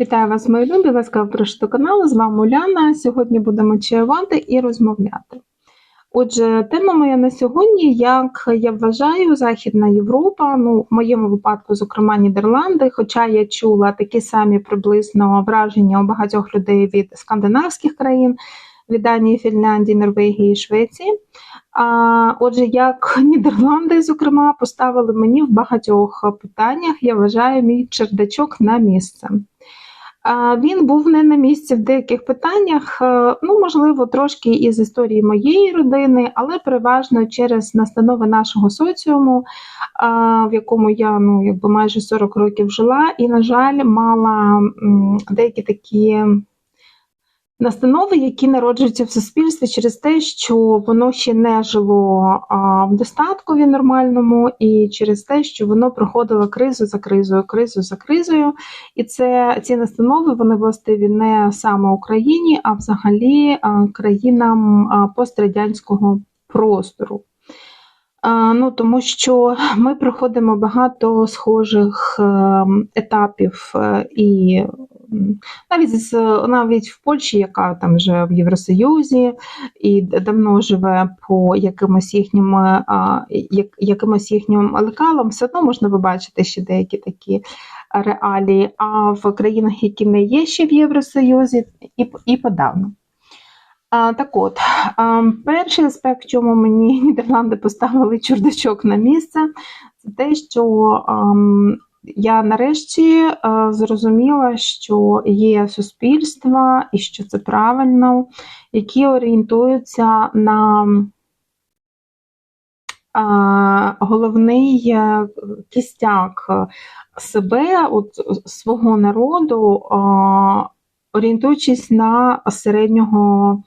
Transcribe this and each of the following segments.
Вітаю вас, мої любі, ласкаво прошу до каналу. З вами Уляна. Сьогодні будемо чаювати і розмовляти. Отже, тема моя на сьогодні, як я вважаю, Західна Європа, ну, в моєму випадку, зокрема, Нідерланди, хоча я чула такі самі приблизно враження у багатьох людей від скандинавських країн, від Данії, Фінляндії, Норвегії і Швеції. А, Отже, як Нідерланди, зокрема, поставили мені в багатьох питаннях, я вважаю, мій чердачок на місце. Він був не на місці в деяких питаннях, е, ну, можливо, трошки із історії моєї родини, але переважно через настанови нашого соціуму, в якому я ну, якби майже 40 років жила, і, на жаль, мала деякі такі настанови, які народжуються в суспільстві через те, що воно ще не жило в достаткові нормальному, і через те, що воно проходило кризу за кризою, кризу за кризою. І це ці настанови вони властиві не саме Україні, а взагалі країнам пострадянського простору. Ну, Тому що ми проходимо багато схожих ем, етапів е, і навіть з навіть в Польщі, яка там вже в Євросоюзі і давно живе по якимось їхнім якимось їхнім лекалам, все одно можна побачити ще деякі такі реалії. А в країнах, які не є ще в Євросоюзі, і, і подавно. Так от, перший аспект, чому мені Нідерланди поставили чурдачок на місце, це те, що я нарешті а, зрозуміла, що є суспільства і що це правильно, які орієнтуються на головний е, кістяк себе, от, свого народу. Орієнтуючись на середнього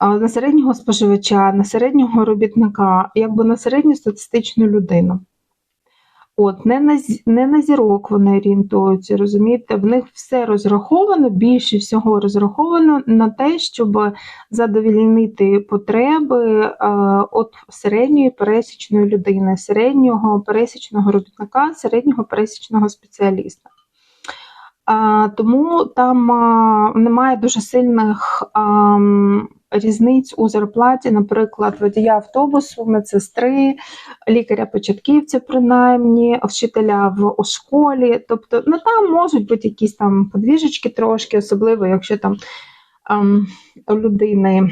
на середнього споживача, на середнього робітника, якби на середньостатистичну людину. От, Не на не на зірок вони орієнтуються, розумієте, в них все розраховано, більше всього розраховано на те, щоб задовільнити потреби е, от середньої пересічної людини, середнього пересічного робітника, середнього пересічного спеціаліста. Тому там немає дуже сильних різниць у зарплаті, наприклад, водія автобусу, медсестри, лікаря-початківця, принаймні, вчителя в у школі. Тобто, ну там можуть бути якісь там подвіжечки трошки, особливо, якщо там у людини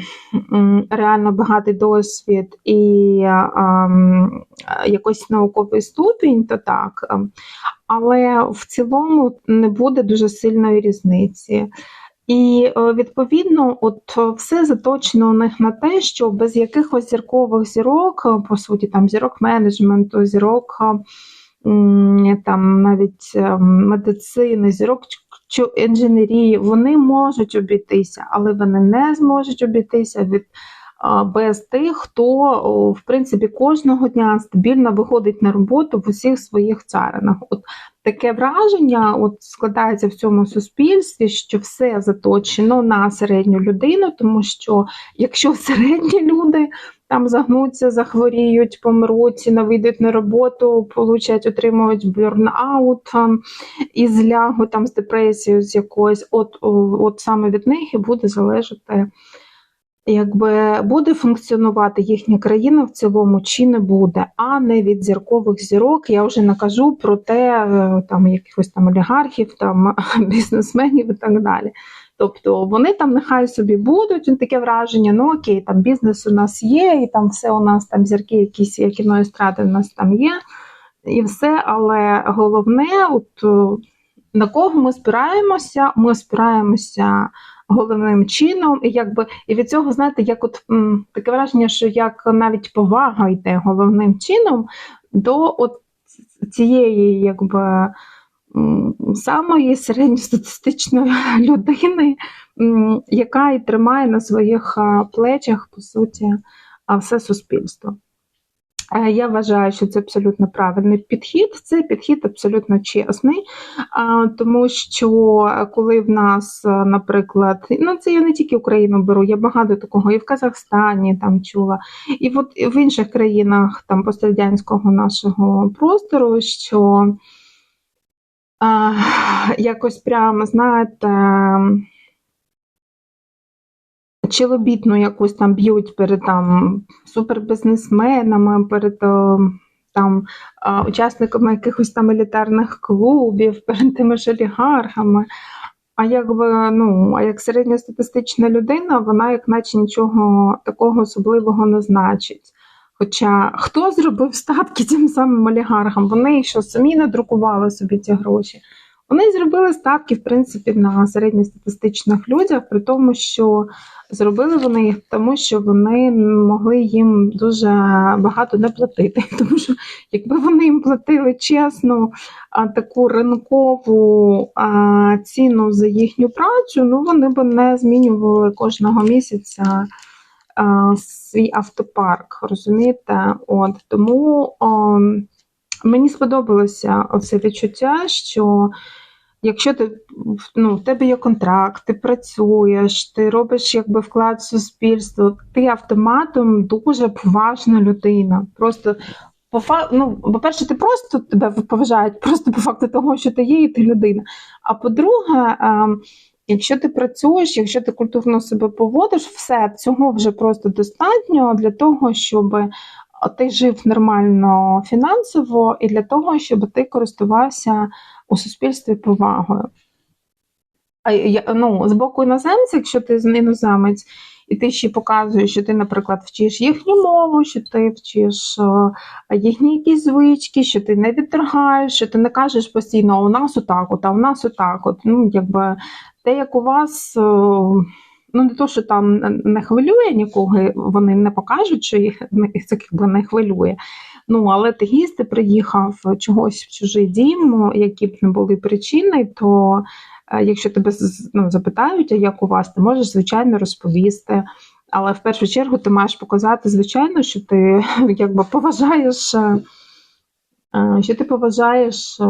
реально багатий досвід і ем, якийсь науковий ступінь, то так. Ем, але в цілому не буде дуже сильної різниці. І е, відповідно, от все заточено у них на те, що без якихось зіркових зірок, по суті, там зірок менеджменту, зірок там навіть ем, медицини, зірок інженерії, вони можуть обійтися, але вони не зможуть обійтися від без тих, хто в принципі кожного дня стабільно виходить на роботу в усіх своїх царинах. От таке враження от складається в цьому суспільстві, що все заточено на середню людину, тому що якщо середні люди там загнуться, захворіють, помруть, не вийдуть на роботу, получать, отримують бюрнаут і злягу там з депресією з якоюсь, от, от саме від них і буде залежати якби буде функціонувати їхня країна в цілому чи не буде, а не від зіркових зірок. Я вже не кажу про те, е, там якихось там олігархів, там бізнесменів і так далі. Тобто вони там нехай собі будуть, таке враження, ну окей, там бізнес у нас є, і там все у нас там зірки, якісь як кіноестради у нас там є, і все, але головне, от е, на кого ми спираємося? Ми спираємося головним чином, і якби і від цього, знаєте, як от таке враження, що як навіть повага йде головним чином до от цієї, якби. Самої середньостатистичної людини, яка і тримає на своїх плечах, по суті, все суспільство. Я вважаю, що це абсолютно правильний підхід. Це підхід абсолютно чесний, тому що коли в нас, наприклад, ну це я не тільки Україну беру, я багато такого і в Казахстані там чула, і от в інших країнах там пострадянського нашого простору, що якось прямо, знаєте, челобітну якусь там б'ють перед там супербізнесменами, перед е, там учасниками якихось там елітарних клубів, перед тими ж олігархами. А якби ну, а як середньостатистична людина, вона як наче нічого такого особливого не значить. Хоча хто зробив статки тим самим олігархам? Вони що самі надрукували собі ці гроші. Вони зробили статки, в принципі, на середньостатистичних людях, при тому, що зробили вони їх тому, що вони могли їм дуже багато не платити. Тому що якби вони їм платили чесно а, таку ринкову ціну за їхню працю, ну вони б не змінювали кожного місяця свій автопарк. Розумієте? От тому. А, Мені сподобалося це відчуття, що якщо ти ну, в тебе є контракт, ти працюєш, ти робиш якби вклад в суспільство, ти автоматом дуже поважна людина. Просто по ну, по-перше, ти просто тебе поважають, просто по факту того, що ти є, і ти людина. А по-друге, ем, якщо ти працюєш, якщо ти культурно себе поводиш, все цього вже просто достатньо для того, щоб ти жив нормально фінансово, і для того, щоб ти користувався у суспільстві повагою. А ну, з боку іноземця, якщо ти іноземець, і ти ще показуєш, що ти, наприклад, вчиш їхню мову, що ти вчиш їхні якісь звички, що ти не відторгаєш, що ти не кажеш постійно, у нас отак, от, а у нас отак. От. Ну, якби те, як у вас. Ну не то, що там не хвилює нікого, вони не покажуть, що їх це якби не хвилює. Ну, але ти їсти приїхав чогось в чужий дім, які б не були причини, то е, якщо тебе ну, запитають, а як у вас, ти можеш, звичайно, розповісти. Але в першу чергу ти маєш показати, звичайно, що ти якби поважаєш. Е, е, що ти поважаєш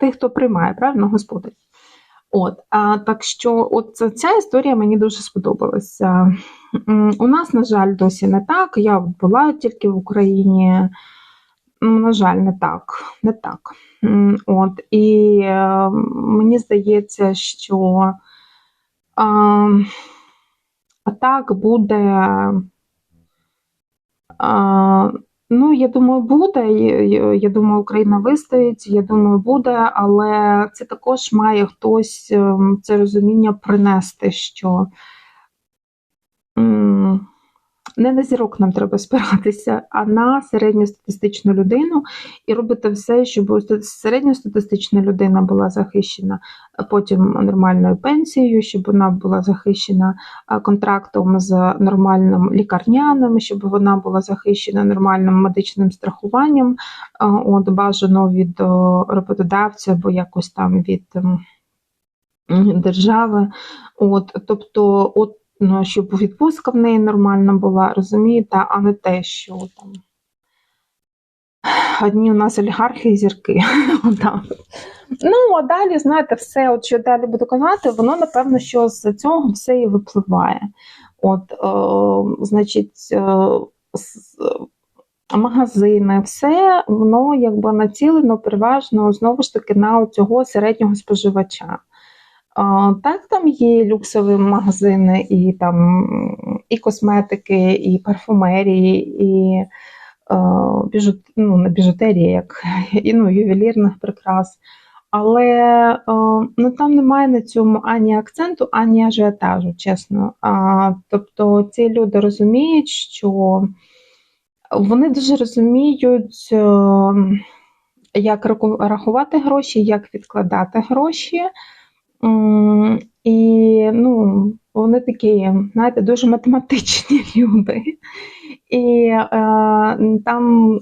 тих, хто приймає правильно господар. От, а, Так що от ця історія мені дуже сподобалася. У нас, на жаль, досі не так. Я була тільки в Україні. На жаль, не так. не так. От, І е, мені здається, що а, так буде. А, Ну, я думаю, буде. Я думаю, Україна вистоїть. Я думаю, буде, але це також має хтось ем, це розуміння принести, що не на зірок нам треба спиратися, а на середньостатистичну людину і робити все, щоб середньостатистична людина була захищена потім нормальною пенсією, щоб вона була захищена контрактом з нормальним лікарняним, щоб вона була захищена нормальним медичним страхуванням, от бажано від роботодавця або якось там від держави. От, Тобто, от щоб відпустка в неї нормальна була, розумієте, а не те, що там. Одні у нас олігархи і зірки. Ну, а далі, знаєте, все, от що далі буду казати, воно, напевно, що з цього все і випливає. От, е, значить, е, магазини, все воно якби націлено переважно знову ж таки на цього середнього споживача. Так, там є люксові магазини, і там і косметики, і парфумерії, і біжут, ну, не біжутерія, як і ну, ювелірних прикрас. Але ну, там немає на цьому ані акценту, ані ажіотажу, чесно. А, Тобто ці люди розуміють, що вони дуже розуміють, як рахувати гроші, як відкладати гроші. І ну, вони такі, знаєте, дуже математичні люди. І е, там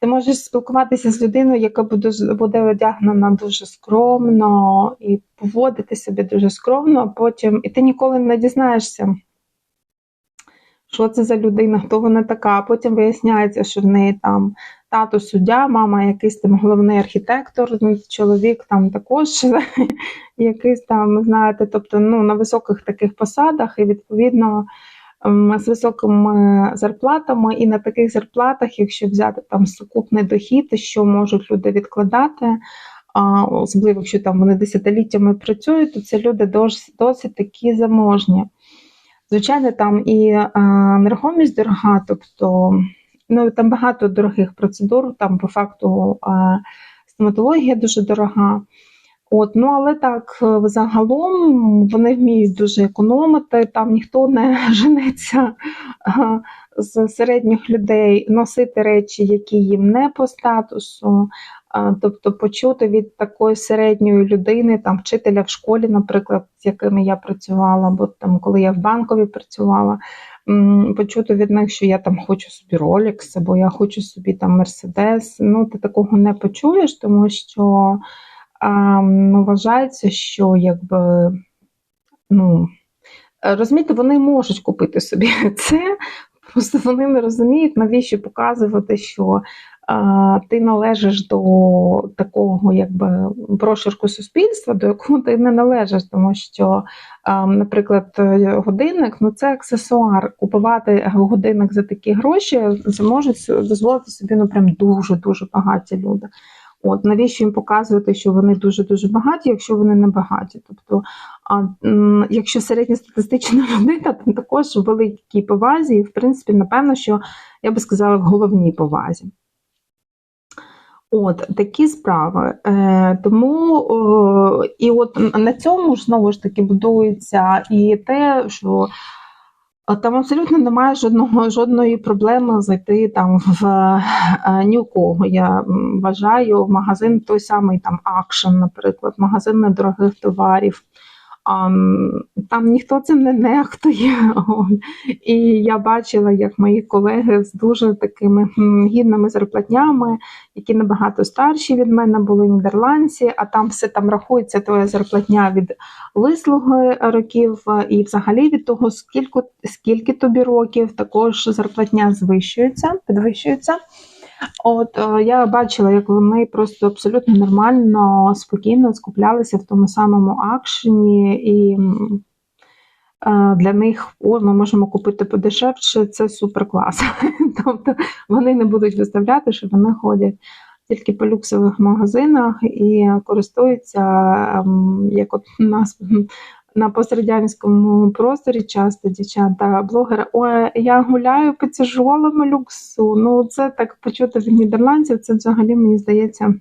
ти можеш спілкуватися з людиною, яка буде буде одягнена дуже скромно і поводити себе дуже скромно, а потім і ти ніколи не дізнаєшся, що це за людина, хто вона така. А потім виясняється, що в неї там тато суддя, мама якийсь там головний архітектор, ну, чоловік там також якийсь там, знаєте, тобто ну, на високих таких посадах, і відповідно з високими зарплатами, і на таких зарплатах, якщо взяти там сукупний дохід, що можуть люди відкладати, а, особливо якщо там вони десятиліттями працюють, то це люди досить, досить такі заможні. Звичайно, там і а, нерухомість дорога, тобто ну, там багато дорогих процедур, там по факту стоматологія дуже дорога. От, ну але так, е, загалом вони вміють дуже економити, там ніхто не женеться з середніх людей носити речі, які їм не по статусу. Тобто почути від такої середньої людини, там вчителя в школі, наприклад, з якими я працювала, або там, коли я в банкові працювала, почути від них, що я там хочу собі Rolex, або я хочу собі там Mercedes, ну ти такого не почуєш, тому що а, ну, вважається, що якби, ну, розумієте, вони можуть купити собі це, просто вони не розуміють, навіщо показувати, що ти належиш до такого якби прошарку суспільства, до якого ти не належиш, тому що, наприклад, годинник ну це аксесуар. Купувати годинник за такі гроші зможуть дозволити собі ну прям дуже дуже багаті люди. От навіщо їм показувати, що вони дуже дуже багаті, якщо вони не багаті? Тобто, а, якщо середньостатистична людина, то також великій повазі, і в принципі, напевно, що я би сказала в головній повазі. От такі справи. Е, Тому е, і от на цьому ж знову ж таки будується і те, що Там абсолютно немає жодного жодної проблеми зайти там в е, ні у кого. Я вважаю в магазин той самий там Action, наприклад, магазин недорогих товарів. Там ніхто цим не нехтує. І я бачила, як мої колеги з дуже такими гідними зарплатнями, які набагато старші від мене були нідерландці, а там все там рахується твоя зарплатня від вислуги років, е, і взагалі від того, скільки, скільки тобі років, також зарплатня звищується, підвищується. От е, я бачила, як вони просто абсолютно нормально, спокійно скуплялися в тому самому акшені, і е, для них о, ми можемо купити подешевше, це супер клас. Тобто вони не будуть виставляти, що вони ходять тільки по люксових магазинах і користуються, ем, як от у нас на пострадянському просторі часто дівчата, блогери, ой, я гуляю по тяжолому люксу. Ну, це так почути від нідерландців, це взагалі мені здається.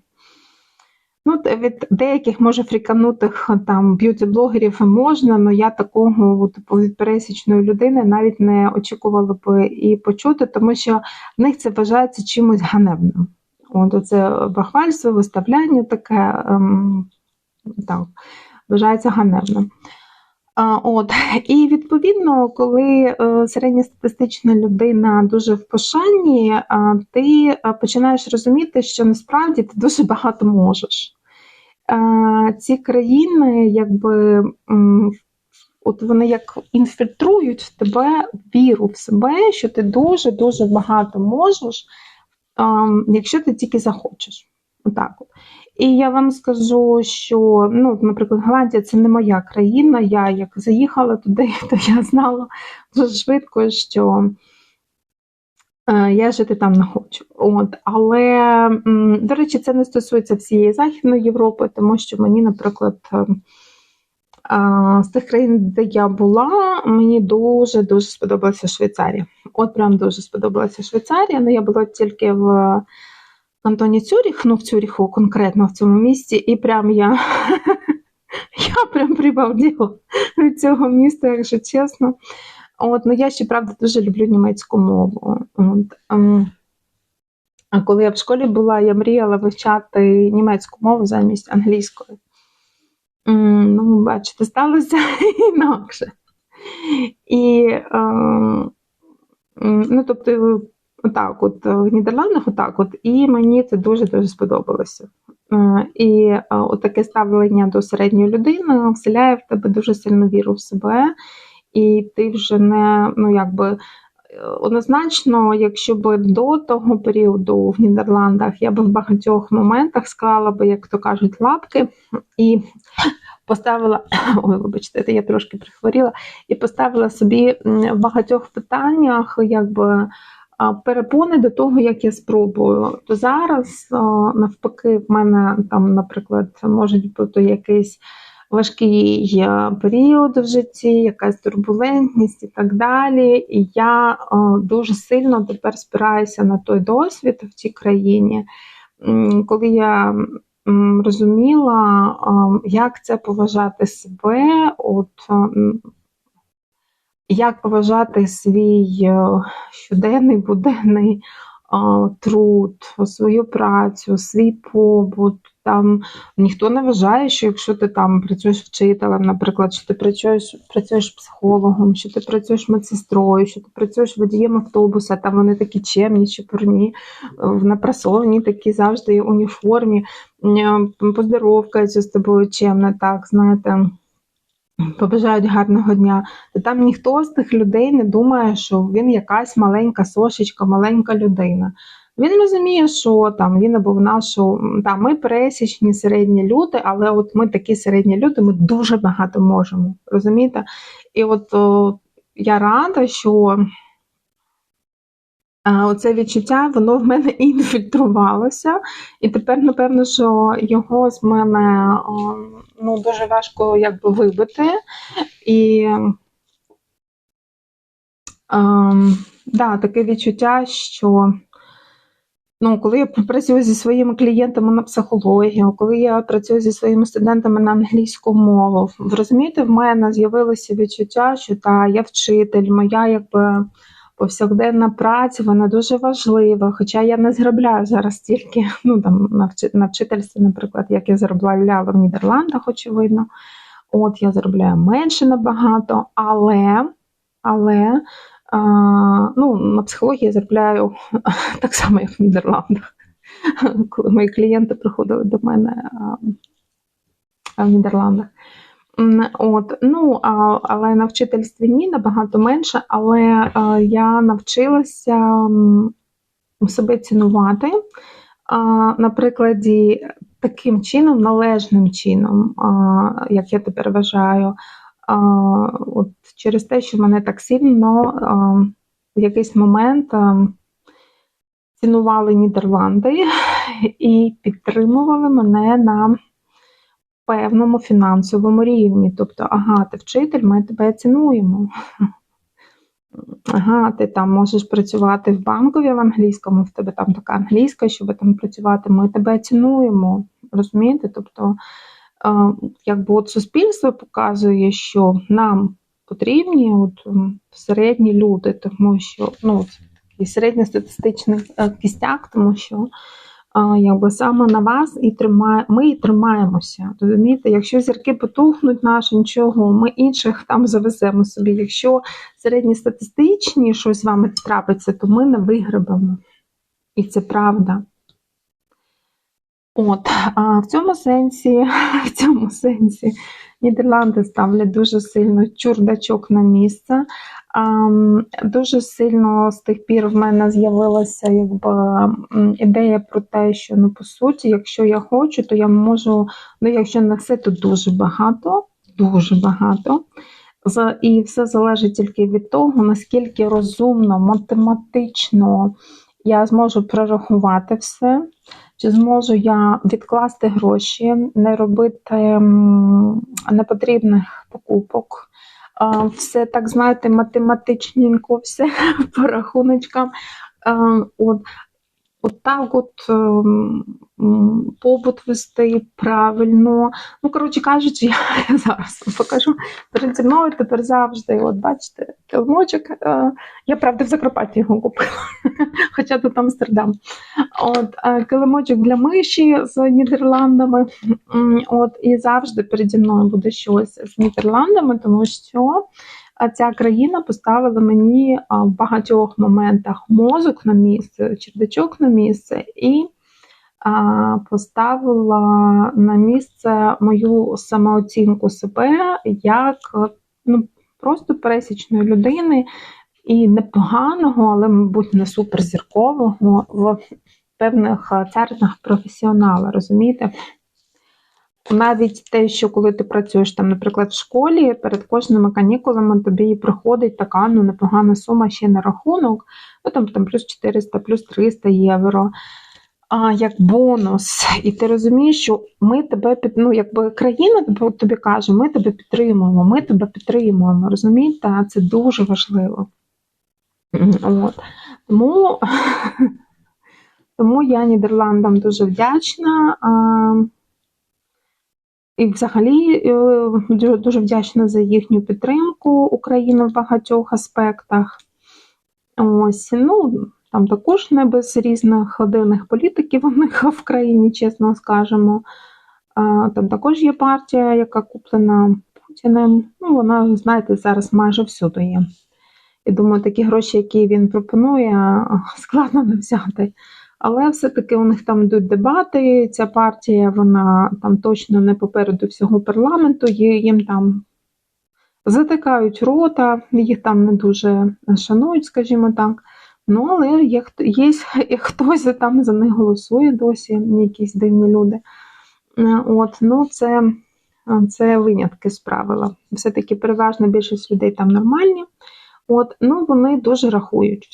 Ну, від деяких, може, фріканутих там б'юті-блогерів можна, але я такого типу, від пересічної людини навіть не очікувала би і почути, тому що в них це вважається чимось ганебним. От це бахвальство, виставляння таке ем, так, вважається ганебним. От і відповідно, коли е, середньостатистична людина дуже в пошанні, ти е, починаєш розуміти, що насправді ти дуже багато можеш. Е, Ці країни, якби от вони як інфільтрують в тебе віру в себе, що ти дуже дуже багато можеш, якщо ти тільки захочеш. Отак от. І я вам скажу, що, ну, наприклад, Голландія це не моя країна. Я як заїхала туди, то я знала дуже швидко, що е, я жити там не хочу. От. Але, до речі, це не стосується всієї Західної Європи, тому що мені, наприклад, е, е, з тих країн, де я була, мені дуже-дуже сподобалася Швейцарія. От прям дуже сподобалася Швейцарія. Ну, я була тільки в кантоні Цюріх, ну в Цюріху конкретно в цьому місті, і прям я я прям прибалділа від цього міста, якщо чесно. От, ну Я ще правда дуже люблю німецьку мову. От, ем, А коли я в школі була, я мріяла вивчати німецьку мову замість англійської. Ну, бачите, сталося інакше. І, ем, ну, тобто, Отак, от в Нідерландах, отак, от, і мені це дуже-дуже сподобалося. Е, і е, от таке ставлення до середньої людини вселяє в тебе дуже сильну віру в себе, і ти вже не, ну якби. Е, однозначно, якщо б до того періоду в Нідерландах я би в багатьох моментах склала би, як то кажуть, лапки і поставила, ой, вибачте, я трошки прихворіла, і поставила собі в багатьох питаннях, якби. Перепони до того, як я спробую, то зараз навпаки, в мене там, наприклад, можуть бути якийсь важкий період в житті, якась турбулентність і так далі. І я дуже сильно тепер спираюся на той досвід в цій країні, коли я розуміла, як це поважати себе, от як поважати свій щоденний буденний труд, свою працю, свій побут. Там ніхто не вважає, що якщо ти там працюєш вчителем, наприклад, що ти працюєш працюєш психологом, що ти працюєш медсестрою, що ти працюєш водієм автобуса, там вони такі чемні, чепурні, напрасовані, такі завжди уніформі, поздоровкаються з тобою чемно, так, знаєте. Побажають гарного дня, то там ніхто з тих людей не думає, що він якась маленька сошечка, маленька людина. Він розуміє, що там він або вона, що там ми пересічні середні люди, але от ми такі середні люди, ми дуже багато можемо. Розумієте? І от о, я рада, що оце відчуття, воно в мене інфільтрувалося, і тепер, напевно, що його з мене ну, дуже важко якби вибити. І ем, да, таке відчуття, що Ну, коли я працюю зі своїми клієнтами на психологію, коли я працюю зі своїми студентами на англійську мову, розумієте, в мене з'явилося відчуття, що та я вчитель, моя якби повсякденна праця, вона дуже важлива. Хоча я не заробляю зараз тільки ну, там, на вчительстві, наприклад, як я заробляла в Нідерландах, очевидно. От я заробляю менше набагато, але, але ну, На психології я заробляю так само, як в Нідерландах. Коли мої клієнти приходили до мене в Нідерландах. От, ну, Але на вчительстві ні, набагато менше, але я навчилася себе цінувати. На прикладі таким чином, належним чином, як я тепер вважаю, от через те, що мене так сильно в якийсь момент цінували Нідерланди і підтримували мене на певному фінансовому рівні. Тобто, ага, ти вчитель, ми тебе цінуємо. Ага, ти там можеш працювати в банкові в англійському, в тебе там така англійська, щоб там працювати, ми тебе цінуємо. Розумієте? Тобто якби от суспільство показує, що нам потрібні от середні люди, тому що ну, такий середньостатистичний е, кістяк, тому що якби саме на вас і тримає, ми і тримаємося. Розумієте, якщо зірки потухнуть наші нічого, ми інших там завеземо собі. Якщо середньостатистичні щось з вами трапиться, то ми не вигребемо. І це правда. От, а в цьому сенсі, в цьому сенсі Нідерланди ставлять дуже сильно чурдачок на місце. Дуже сильно з тих пір в мене з'явилася якби ідея про те, що ну, по суті, якщо я хочу, то я можу, ну якщо не все, то дуже багато, дуже багато. І все залежить тільки від того, наскільки розумно, математично я зможу прорахувати все. Чи зможу я відкласти гроші, не робити непотрібних покупок? Все так, знаєте, математичненько, все по рахуночкам. От, от от побут вести правильно. Ну, коротше кажучи, я зараз вам покажу перед мною тепер завжди. От бачите, килимочок. Е, я правда в Закарпатті його купила, хоча тут Амстердам. От е, килимочок для миші з Нідерландами. От І завжди переді мною буде щось з Нідерландами, тому що. А ця країна поставила мені в багатьох моментах мозок на місце, чердачок на місце, і поставила на місце мою самооцінку себе як ну, просто пересічної людини і непоганого, але, мабуть, не суперзіркового в певних церквах професіонала, розумієте? Навіть те, що коли ти працюєш там, наприклад, в школі, перед кожними канікулами тобі приходить така ну, непогана сума ще на рахунок, ну там, там плюс 400, плюс 300 євро. А, як бонус, і ти розумієш, що ми тебе під ну, якби країна тобі каже, ми тебе підтримуємо, ми тебе підтримуємо. Розумієте, це дуже важливо. От. Тому, тому я Нідерландам дуже вдячна. І взагалі е, дуже, дуже вдячна за їхню підтримку України в багатьох аспектах. Ось, ну, там також не без різних дивних політиків у них в країні, чесно скажемо. Там також є партія, яка куплена Путіним. Ну, вона, знаєте, зараз майже всюди є. І думаю, такі гроші, які він пропонує, складно не взяти. Але все-таки у них там йдуть дебати. Ця партія, вона там точно не попереду всього парламенту, їм там затикають рота, їх там не дуже шанують, скажімо так. Ну, але є, є, є хтось там за них голосує досі, якісь дивні люди. Е, От, ну, це, це винятки з правила. Все-таки переважна більшість людей там нормальні. От, ну вони дуже рахують.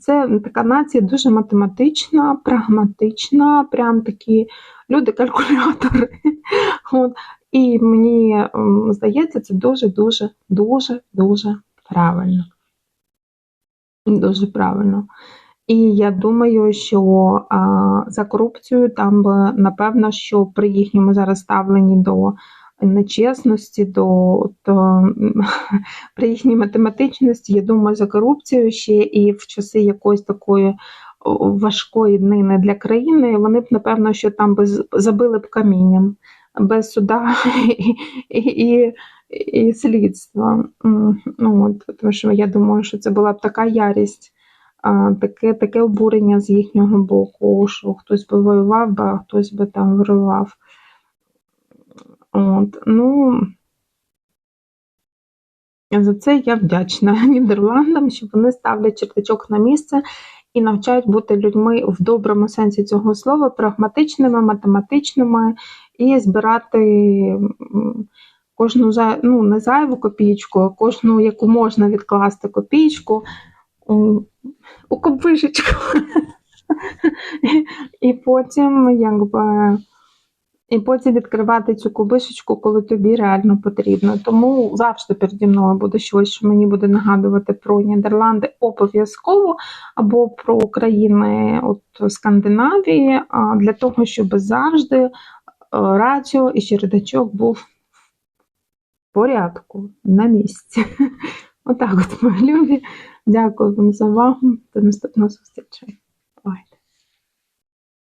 Це така нація дуже математична, прагматична, прям такі люди-калькулятори. От, І мені здається, це дуже-дуже, дуже, дуже правильно. Дуже правильно. І я думаю, що а, за корупцію там напевно, що при їхньому зараз ставленні до нечесності, до, до при їхній математичності, я думаю, за корупцію ще і в часи якоїсь такої важкої днини для країни, вони б, напевно, що там би забили б камінням без суда і, і, і, слідства. Ну, от, Тому що я думаю, що це була б така ярість. Таке таке обурення з їхнього боку, що хтось би воював, а хтось би там вирував. От, ну, За це я вдячна Нідерландам, що вони ставлять чертачок на місце і навчають бути людьми в доброму сенсі цього слова, прагматичними, математичними і збирати кожну ну, не зайву копійку, а кожну, яку можна відкласти копійку у, у копишечку. І потім, якби. І потім відкривати цю кубишечку, коли тобі реально потрібно. Тому завжди переді мною буде щось, що мені буде нагадувати про Нідерланди обов'язково, або про країни от Скандинавії, для того, щоб завжди е, раціо і чередачок був в порядку на місці. Отак, от, мої любі. Дякую вам за увагу. До наступного зустрічі.